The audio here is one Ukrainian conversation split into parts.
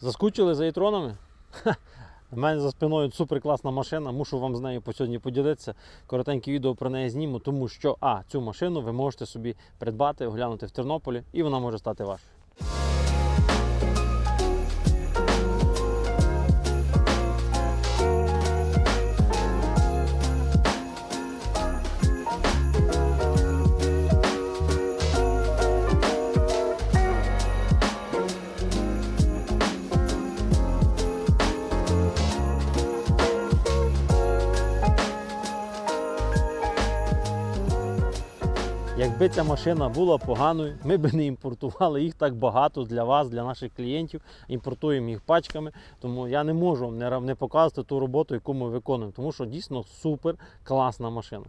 Заскучили за ітронами? У мене за спиною супер класна машина, мушу вам з нею по сьогодні поділитися. Коротеньке відео про неї зніму, тому що а, цю машину ви можете собі придбати, оглянути в Тернополі, і вона може стати вашою. Якби ця машина була поганою, ми б не імпортували їх так багато для вас, для наших клієнтів. Імпортуємо їх пачками. Тому я не можу вам не, показувати ту роботу, яку ми виконуємо, тому що дійсно супер класна машина.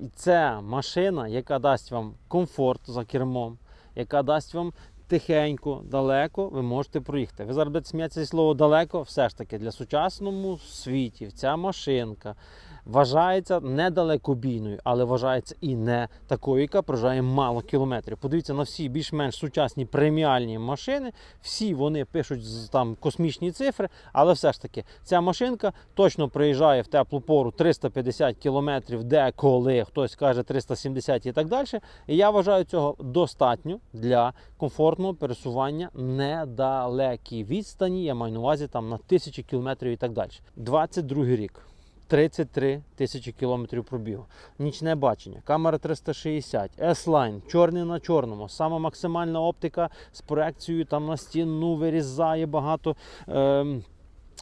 І це машина, яка дасть вам комфорт за кермом, яка дасть вам тихенько, далеко ви можете проїхати. Ви зараз будете сміятися зі слова далеко, все ж таки для сучасному світі ця машинка вважається не далекобійною, але вважається і не такою, яка проїжджає мало кілометрів. Подивіться на всі більш-менш сучасні преміальні машини. Всі вони пишуть там космічні цифри, але все ж таки ця машинка точно проїжджає в теплу пору 350 кілометрів, де коли хтось каже 370 і так далі. І я вважаю цього достатньо для комфортного пересування недалекі відстані. Я маю на увазі там на тисячі кілометрів і так далі. 22 рік. 33 тисячі кілометрів пробігу. Нічне бачення, камера 360, S-Line, чорний на чорному, сама максимальна оптика з проекцією там на стіну вирізає багато. ем,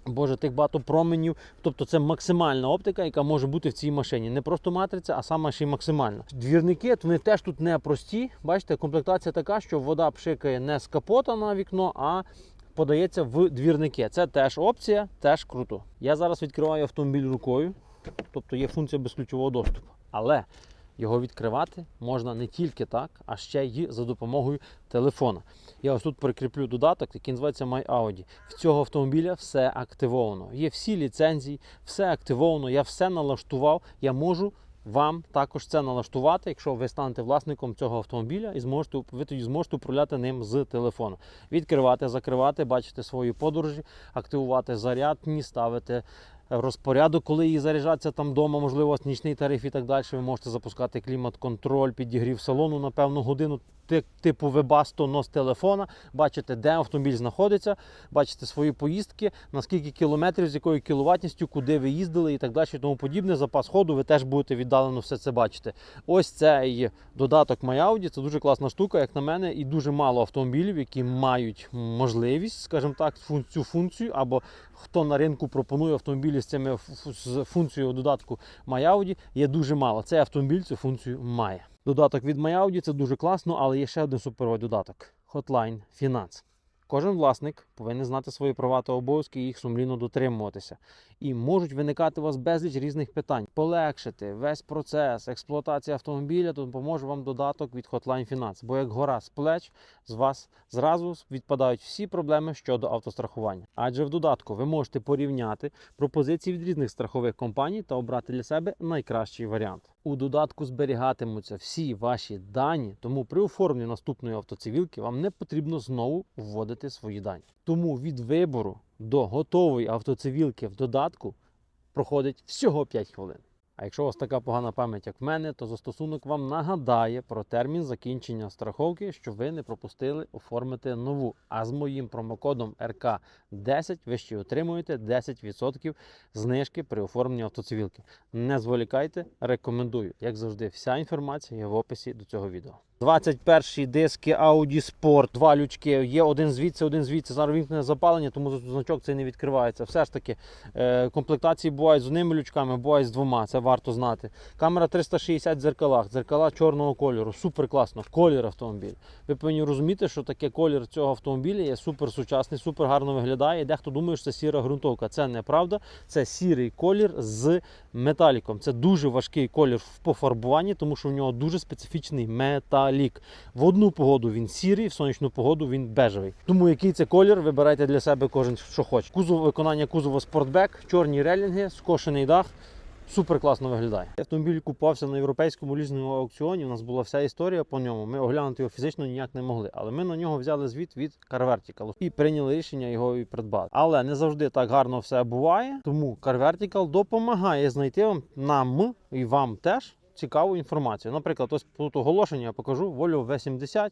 Боже, тих багато променів. Тобто це максимальна оптика, яка може бути в цій машині. Не просто матриця, а саме ще й максимальна. Двірники вони теж тут не прості. Бачите, комплектація така, що вода пшикає не з капота на вікно, а подається в двірники. Це теж опція, теж круто. Я зараз відкриваю автомобіль рукою, тобто є функція безключового доступу. Але його відкривати можна не тільки так, а ще й за допомогою телефона. Я ось тут прикріплю додаток, який називається MyAudi. В цього автомобіля все активовано. Є всі ліцензії, все активовано, я все налаштував. Я можу вам також це налаштувати, якщо ви станете власником цього автомобіля і зможете ви тоді зможете управляти ним з телефону. Відкривати, закривати, бачити свої подорожі, активувати зарядні, ставити розпорядок, коли її заряджаться там вдома, можливо, нічний тариф і так далі. Ви можете запускати клімат-контроль, підігрів салону на певну годину, типу Webasto, но з телефона, бачите, де автомобіль знаходиться, бачите свої поїздки, на скільки кілометрів, з якою кіловатністю, куди ви їздили і так далі, і тому подібне. Запас ходу, ви теж будете віддалено все це бачити. Ось цей додаток MyAudi, це дуже класна штука, як на мене, і дуже мало автомобілів, які мають можливість, скажімо так, цю функцію, або хто на ринку пропонує автомобілі з цими з функцією додатку MyAudi, є дуже мало. Цей автомобіль цю функцію має. Додаток від MyAudi це дуже класно, але є ще один суперовий додаток Hotline Finance. Кожен власник повинен знати свої права та обов'язки і їх сумлінно дотримуватися. І можуть виникати у вас безліч різних питань. Полегшити весь процес експлуатації автомобіля, то допоможе вам додаток від Hotline Finance. Бо як гора з плеч з вас зразу відпадають всі проблеми щодо автострахування. Адже в додатку ви можете порівняти пропозиції від різних страхових компаній та обрати для себе найкращий варіант. У додатку зберігатимуться всі ваші дані, тому при оформленні наступної автоцивілки вам не потрібно знову вводити свої дані. Тому від вибору до готової автоцивілки в додатку проходить всього 5 хвилин. А якщо у вас така погана пам'ять, як в мене, то застосунок вам нагадає про термін закінчення страховки, щоб ви не пропустили оформити нову. А з моїм промокодом РК10 ви ще отримуєте 10% знижки при оформленні автоцивілки. Не зволікайте, рекомендую. Як завжди, вся інформація є в описі до цього відео. 21 диски Audi Sport, два лючки. Є один звідси, один звідси. Зараз вімкнене запалення, тому значок цей не відкривається. Все ж таки, е, комплектації бувають з одними лючками, бувають з двома. Це варто знати. Камера 360 в дзеркалах, дзеркала чорного кольору. Супер класно. Колір автомобіля. Ви повинні розуміти, що таке колір цього автомобіля є супер сучасний, супер гарно виглядає. Дехто думає, що це сіра ґрунтовка. Це неправда. Це сірий колір з металіком. Це дуже важкий колір в пофарбуванні, тому що в нього дуже специфічний металік. В одну погоду він сірий, в сонячну погоду він бежевий. Тому який це колір, вибирайте для себе кожен, що хоче. Кузов виконання кузова спортбек, чорні релінги, скошений дах. Супер класно виглядає. Автомобіль купався на європейському лізному аукціоні. У нас була вся історія по ньому. Ми оглянути його фізично ніяк не могли. Але ми на нього взяли звіт від CarVertical і прийняли рішення його і придбати. Але не завжди так гарно все буває. Тому CarVertical допомагає знайти вам нам і вам теж. Цікаву інформацію. Наприклад, ось тут оголошення я покажу Volvo V70,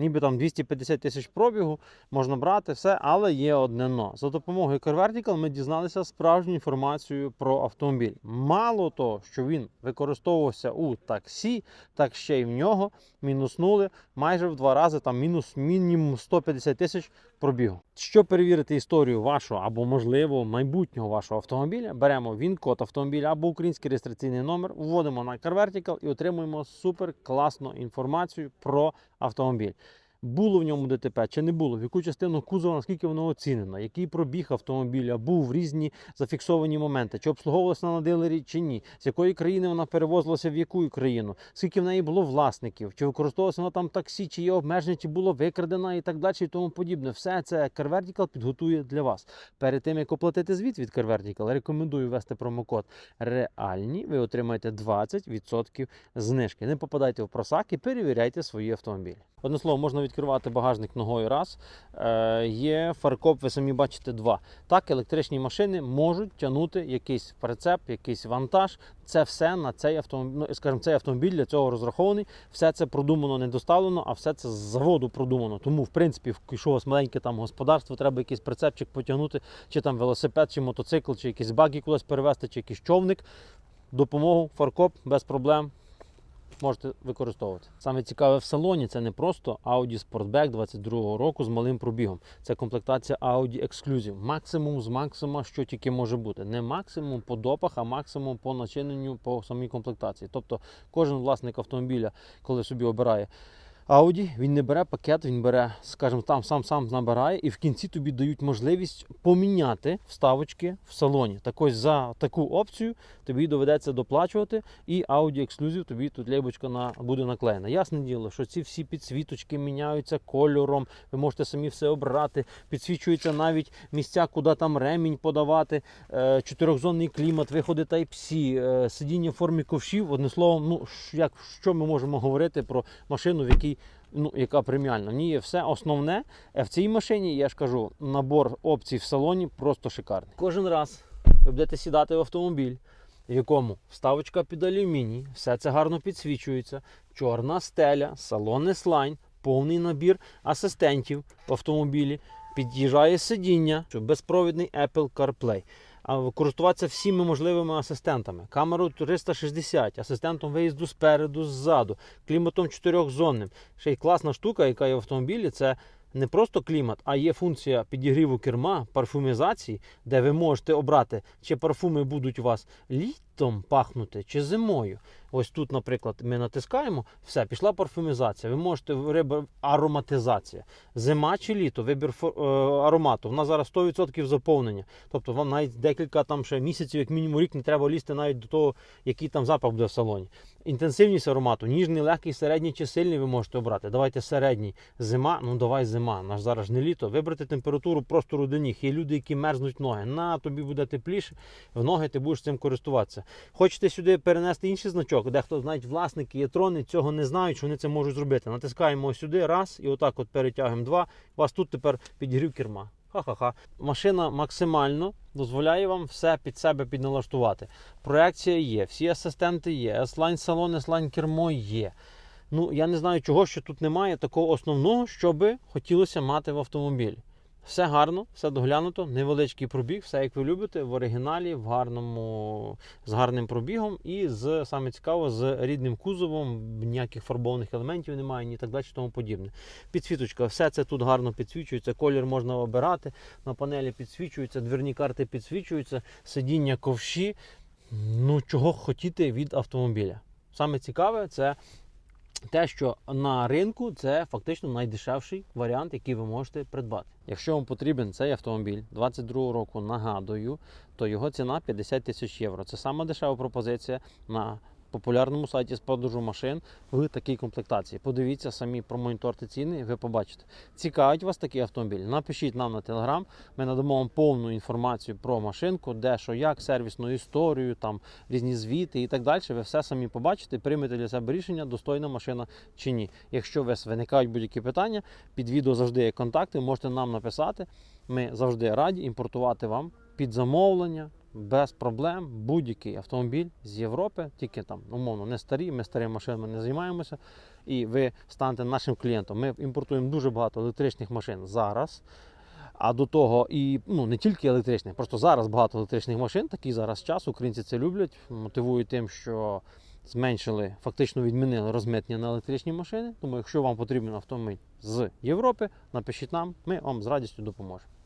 ніби там 250 тисяч пробігу, можна брати все, але є одне но. За допомогою CarVertical ми дізналися справжню інформацію про автомобіль. Мало того, що він використовувався у таксі, так ще й в нього мінуснули майже в два рази, там мінус мінімум 150 тисяч пробігу. Щоб перевірити історію вашого або, можливо, майбутнього вашого автомобіля, беремо він-код автомобіля або український реєстраційний номер, вводимо на CarVertical і отримуємо супер класну інформацію про автомобіль. Було в ньому ДТП чи не було, в яку частину кузова, наскільки воно оцінено, який пробіг автомобіля, був різні зафіксовані моменти, чи обслуговувалася на дилері чи ні, з якої країни вона перевозилася в яку країну, скільки в неї було власників, чи використовувалося вона там таксі, чи є обмеження, чи було викрадена і так далі, і тому подібне. Все це CarVertical підготує для вас. Перед тим як оплатити звіт від CarVertical, рекомендую ввести промокод реальні. Ви отримаєте 20% знижки. Не попадайте в просак і перевіряйте свої автомобілі. Одне слово, можна відкривати багажник ногою раз. Е, є фаркоп, ви самі бачите, два. Так, електричні машини можуть тягнути якийсь прицеп, якийсь вантаж. Це все на цей автомобіль, ну, скажімо, цей автомобіль для цього розрахований. Все це продумано, не доставлено, а все це з заводу продумано. Тому, в принципі, якщо у вас маленьке там господарство, треба якийсь прицепчик потягнути, чи там велосипед, чи мотоцикл, чи якісь баги кудись перевезти, чи якийсь човник. Допомогу, фаркоп без проблем можете використовувати. Саме цікаве в салоні це не просто Audi Sportback 22 року з малим пробігом. Це комплектація Audi Exclusive. Максимум з максимума, що тільки може бути. Не максимум по допах, а максимум по начиненню по самій комплектації. Тобто кожен власник автомобіля, коли собі обирає. Audi, він не бере пакет, він бере, скажімо, там сам сам набирає, і в кінці тобі дають можливість поміняти вставочки в салоні. Так ось за таку опцію тобі доведеться доплачувати, і Audi Exclusive тобі тут лейбочка на, буде наклеєна. Ясне діло, що ці всі підсвіточки міняються кольором, ви можете самі все обрати. Підсвічуються навіть місця, куди там ремінь подавати, е, чотирьохзонний клімат, виходи Type-C, е, сидіння в формі ковшів. Одним словом, ну як що ми можемо говорити про машину, в якій ну, яка преміальна. Ні, все основне Е, в цій машині, я ж кажу, набор опцій в салоні просто шикарний. Кожен раз ви будете сідати в автомобіль, в якому вставочка під алюміній, все це гарно підсвічується, чорна стеля, салонний слайн, повний набір асистентів в автомобілі, під'їжджає сидіння, безпровідний Apple CarPlay. Користуватися всіми можливими асистентами. Камерою 360, асистентом виїзду спереду, ззаду, кліматом чотирьохзонним. Ще й класна штука, яка є в автомобілі, це не просто клімат, а є функція підігріву керма, парфумізації, де ви можете обрати, чи парфуми будуть у вас літом пахнути, чи зимою. Ось тут, наприклад, ми натискаємо, все, пішла парфумізація. Ви можете вибрати ароматизація. Зима чи літо, вибір е, аромату. Вона зараз 100% заповнення. Тобто вам навіть декілька там ще місяців, як мінімум рік, не треба лізти навіть до того, який там запах буде в салоні. Інтенсивність аромату, ніжний, легкий, середній чи сильний ви можете обрати. Давайте середній. Зима, ну давай зима. Наш зараз не літо. Вибрати температуру простору до. Є люди, які мерзнуть ноги. На тобі буде тепліше, в ноги ти будеш цим користуватися. Хочете сюди перенести інший значок, дехто навіть власники є трони, цього не знають, що вони це можуть зробити. Натискаємо сюди, раз, і отак от перетягуємо два. У вас тут тепер підігрів керма. Ха-ха-ха. Машина максимально дозволяє вам все під себе підналаштувати. Проекція є, всі асистенти є, S-Line салон, S-Line кермо є. Ну, я не знаю, чого що тут немає такого основного, що би хотілося мати в автомобілі. Все гарно, все доглянуто, невеличкий пробіг, все як ви любите, в оригіналі, в гарному, з гарним пробігом і з саме цікаво, з рідним кузовом, ніяких фарбованих елементів немає, ні так далі, тому подібне. Підсвіточка, все це тут гарно підсвічується, колір можна обирати, на панелі підсвічується, дверні карти підсвічуються, сидіння ковші. Ну, чого хотіти від автомобіля. Саме цікаве це те, що на ринку це фактично найдешевший варіант, який ви можете придбати. Якщо вам потрібен цей автомобіль 22 року, нагадую, то його ціна 50 тисяч євро. Це сама дешева пропозиція на популярному сайті з продажу машин в такій комплектації. Подивіться самі, промоніторте ціни, ви побачите. Цікавить вас такий автомобіль? Напишіть нам на телеграм. Ми надамо вам повну інформацію про машинку, де що, як, сервісну історію, там різні звіти і так далі. Ви все самі побачите, приймете для себе рішення, достойна машина чи ні. Якщо вас виникають будь-які питання, під відео завжди є контакти, можете нам написати. Ми завжди раді імпортувати вам під замовлення. Без проблем будь-який автомобіль з Європи, тільки там умовно не старі, ми старими машинами не займаємося. І ви станете нашим клієнтом. Ми імпортуємо дуже багато електричних машин зараз. А до того і ну не тільки електричних, просто зараз багато електричних машин. Такий зараз час. Українці це люблять, мотивують тим, що зменшили, фактично відмінили розмитнення на електричні машини. Тому, якщо вам потрібен автомобіль з Європи, напишіть нам, ми вам з радістю допоможемо.